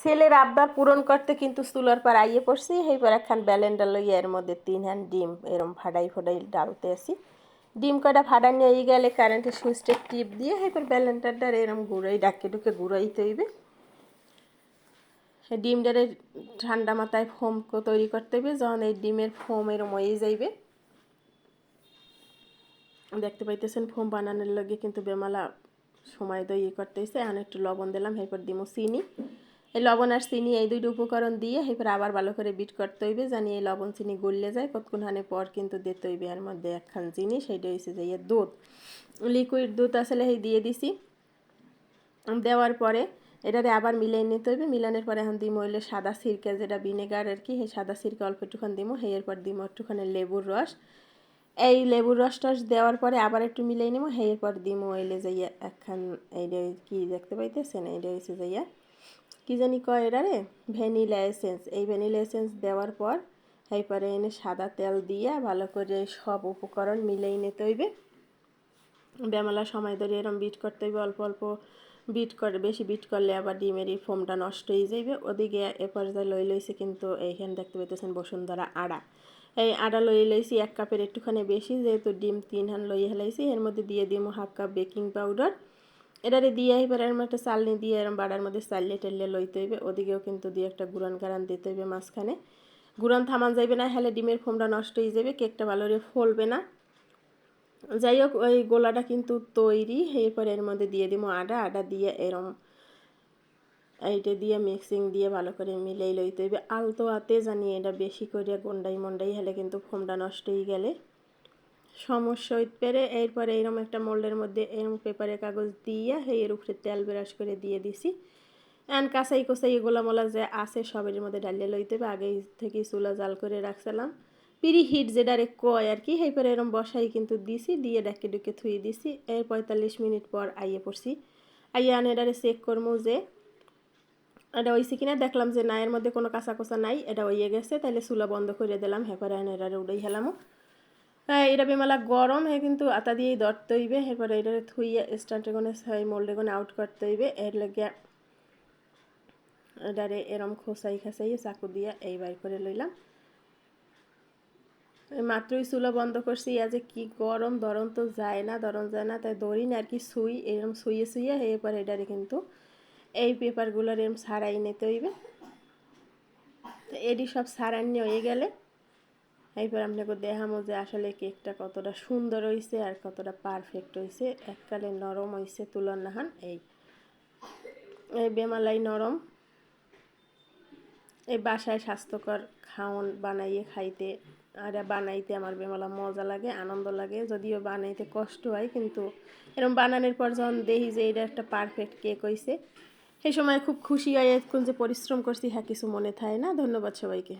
ছেলের আব্বা পূরণ করতে কিন্তু চুলার পর আইয়ে পড়ছি। এইবার একখান ব্যালেন্ডার লইয়া এর মধ্যে তিন হ্যান ডিম এরম ফাডাই ফাডাই ডালতে আসি ডিম কটা ফাডা নিয়ে গেলে কারেন্টের সুইচটা টিপ দিয়ে এই এবার ব্যালেন্ডারটার এরম গুঁড়োই ডাকে ডুকে গুঁড়োই তৈবে ডিমটারে ঠান্ডা মাথায় ফোম তৈরি করতে হবে যখন এই ডিমের ফোম এরম হয়ে যাইবে। দেখতে পাইতেছেন, ফোম বানানোর লগে কিন্তু বেমালা সময় তো ইয়ে করতেছে এখন একটু লবণ দিলাম, এরপর দিমো চিনি। এই লবণ আর চিনি এই দুইটা উপকরণ দিয়ে এরপর আবার ভালো করে বিট করতে হইবে, জানি এই লবণ চিনি গললে যায় কতক্ষণ হানে পর কিন্তু দিতে হইবে। এর মধ্যে একখান চিনি, সেইটা হয়েছে যে ইয়ে দুধ। লিকুইড দুধ আসলে এই দিয়ে দিছি। দেওয়ার পরে এটারে আবার মিলাই নিতে হইবে। মিলানোর পরে এখন দিমো হইলে সাদা সিরকা, যেটা ভিনেগার আর কি সেই সাদা সিরকা অল্প একটুখান দিমো। সেই এরপর দিমো একটুখানি লেবুর রস। এই লেবুর রস টস দেওয়ার পরে আবার একটু মিলাই নেব এরপর দিমো হইলে যাইয়া একখান, এইটা কি দেখতে পাইতেছেন? এইটা হয়েছে যাইয়া কি জানি কয় এটা রে ভ্যানিলা এসেন্স। এই ভ্যানিলা এসেন্স দেওয়ার পর এরপরে এনে সাদা তেল দিয়ে ভালো করে সব উপকরণ মিলেই নিতে হইবে। বেমালা সময় ধরে এরম বিট করতে হইবে, অল্প অল্প বিট করে, বেশি বিট করলে আবার ডিমের এই ফোমটা নষ্ট হয়ে যাইবে। ওদিকে এ পর্যায়ে লই লইছে কিন্তু এইখানে দেখতে পাইতেছেন বসুন্ধরা আড়া। এই আড়া লই লইছি এক কাপের একটুখানি বেশি, যেহেতু ডিম তিন হান লইয়ে হেলাইছি এর মধ্যে দিয়ে দিব হাফ কাপ বেকিং পাউডার। এটারে দিয়ে এবার এর মধ্যে চালনি দিয়ে এরম বাড়ার মধ্যে চালিয়ে টেলিয়ে লইতে হইবে। ওদিকেও কিন্তু দিয়ে একটা গুড়ান গারান দিতে হইবে মাঝখানে। গুড়ান থামান যাইবে না, হলে ডিমের ফোমটা নষ্ট হয়ে যাবে কেকটা ভালো করে ফলবে না। যাই হোক, ওই গোলাটা কিন্তু তৈরি, এরপর এর মধ্যে দিয়ে দিব আটা আটা দিয়ে এরম এইটা দিয়ে মিক্সিং দিয়ে ভালো করে মিলেই লইতে হইবে। আলতো আতে জানি এটা বেশি করে গন্ডাই মন্ডাই, হলে কিন্তু ফোমটা নষ্ট হয়ে গেলে। সমস্যা হইতে পারে। এরপরে এরকম একটা মোল্ডের মধ্যে এরকম পেপারের কাগজ দিয়ে এর উপরে তেল ব্রাশ করে দিয়ে দিছি। অ্যান্ড কাঁচাই কোসাই এগুলো মোলা যে আছে সবের মধ্যে ডালিয়ে লইতে হবে। আগে থেকে চুলা জাল করে রাখছিলাম। পিরি হিট যেটারে কয় আর কি এরপরে এরকম বসাই কিন্তু দিছি, দিয়ে ডাকে ডুকে থুয়ে দিছি। এর পঁয়তাল্লিশ মিনিট পর আইয়ে পড়ছি। আইয়ে আনে এটারে চেক করব যে এটা হয়েছে কিনা। দেখলাম যে না, এর মধ্যে কোনো কাঁচা কোচা নাই, এটা হইয়ে গেছে। তাহলে চুলা বন্ধ করে দিলাম। হেপারে আনে এটারে উড়াই হেলামো। হ্যাঁ এটা বেমালা গরম হ্যাঁ কিন্তু আতা দিয়েই ধরতে হইবে। এরপরে এটা থুইয়া স্টান্টে কোনে মোল্ডে কোনে আউট করতে হইবে। এর লেগে এটারে এরম খোসাই খাসাই চাকু দিয়া এই বাই করে লইলাম। মাত্রই চুলা বন্ধ করছি। আজ কি গরম, ধরন তো যায় না, ধরন যায় না, তাই দড়ি না, আর কি সুই এরম শুয়ে শুয়ে এরপর এটারে কিন্তু এই পেপারগুলোর এরম সারাই নিতে হইবে। এটি সব সারাই হয়ে গেলে এরপর আপনাকে দেখামো যে আসলে কেকটা কতটা সুন্দর হয়েছে আর কতটা পারফেক্ট হয়েছে এককালে নরম হয়েছে তুলন নাহান এই। এই বেমালাই নরম। এই বাসায় স্বাস্থ্যকর খাওন বানাইয়ে খাইতে, আর বানাইতে আমার বেমালা মজা লাগে, আনন্দ লাগে। যদিও বানাইতে কষ্ট হয়, কিন্তু এরকম বানানোর পর যখন দেখি যে এটা একটা পারফেক্ট কেক হয়েছে সেই সময় খুব খুশি হয় এখন যে পরিশ্রম করছি হ্যাঁ কিছু মনে থাকে না। ধন্যবাদ সবাইকে।